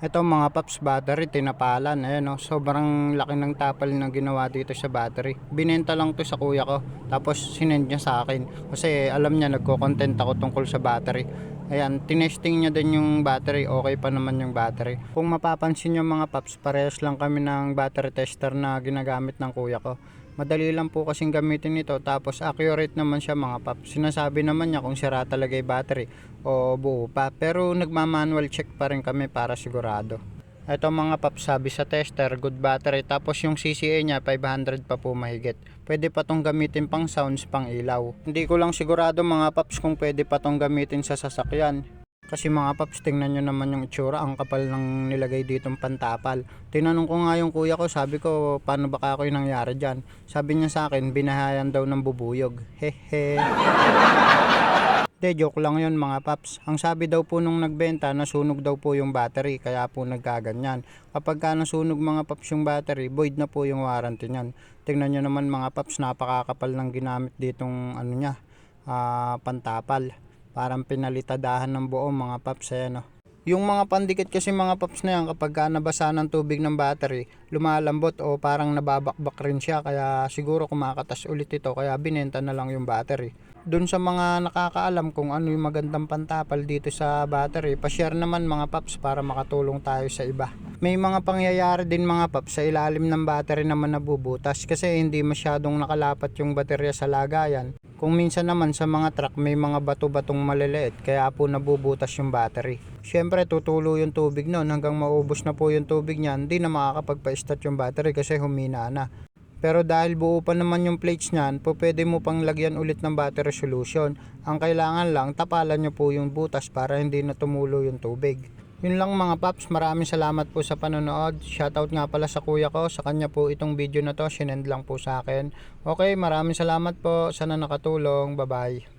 Ito mga paps battery, tinapalan. Ayan o, sobrang laki ng tapal na ginawa dito sa battery. Binenta lang to sa kuya ko. Tapos sinend niya sa akin. Kasi alam niya nagko-content ako tungkol sa battery. Ayan, tinesting niya din yung battery. Okay pa naman yung battery. Kung mapapansin nyo mga paps, parehas lang kami ng battery tester na ginagamit ng kuya ko. Madali lang po kasing gamitin ito tapos accurate naman siya mga paps. Sinasabi naman niya kung sira talaga yung battery o buo pa. Pero nagma-manual check pa rin kami para sigurado. Ito mga paps sabi sa tester, good battery. Tapos yung CCA niya 500 pa po mahigit. Pwede pa tong gamitin pang sounds, pang ilaw. Hindi ko lang sigurado mga paps kung pwede pa tong gamitin sa sasakyan. Kasi mga paps, tingnan nyo naman yung itsura, ang kapal ng nilagay ditong pantapal. Tinanong ko nga yung kuya ko, sabi ko, paano baka ako yung nangyari dyan? Sabi niya sa akin, binahayan daw ng bubuyog. Hehe. De, joke lang yun mga paps. Ang sabi daw po nung nagbenta, nasunog daw po yung battery, kaya po nagkaganyan. Kapag ka nasunog mga paps yung battery, void na po yung warranty niyan. Tingnan nyo naman mga paps, napakakapal ng ginamit ditong ano niya, ah, pantapal. Parang pinalitadahan ng buo mga paps, ayan o. Yung mga pandikit kasi mga paps na yan, kapag ka nabasa ng tubig ng battery, lumalambot o parang nababakbak rin siya. Kaya siguro kumakatas ulit ito, kaya binenta na lang yung battery. Doon sa mga nakakaalam kung ano yung magandang pantapal dito sa battery, pa-share naman mga paps para makatulong tayo sa iba. May mga pangyayari din mga paps sa ilalim ng battery naman nabubutas kasi hindi masyadong nakalapat yung baterya sa lagayan. Kung minsan naman sa mga truck may mga bato-batong maliliit kaya po nabubutas yung battery. Siyempre tutulo yung tubig noon hanggang maubos na po yung tubig niyan, hindi na makakapagpa-start yung battery kasi humina na. Pero dahil buo pa naman yung plates niyan, po pwede mo pang lagyan ulit ng battery solution. Ang kailangan lang, tapalan nyo po yung butas para hindi na tumulo yung tubig. Yun lang mga paps, maraming salamat po sa panonood. Shoutout nga pala sa kuya ko, sa kanya po itong video na to, sinend lang po sa akin. Okay, maraming salamat po, sana nakatulong, bye bye.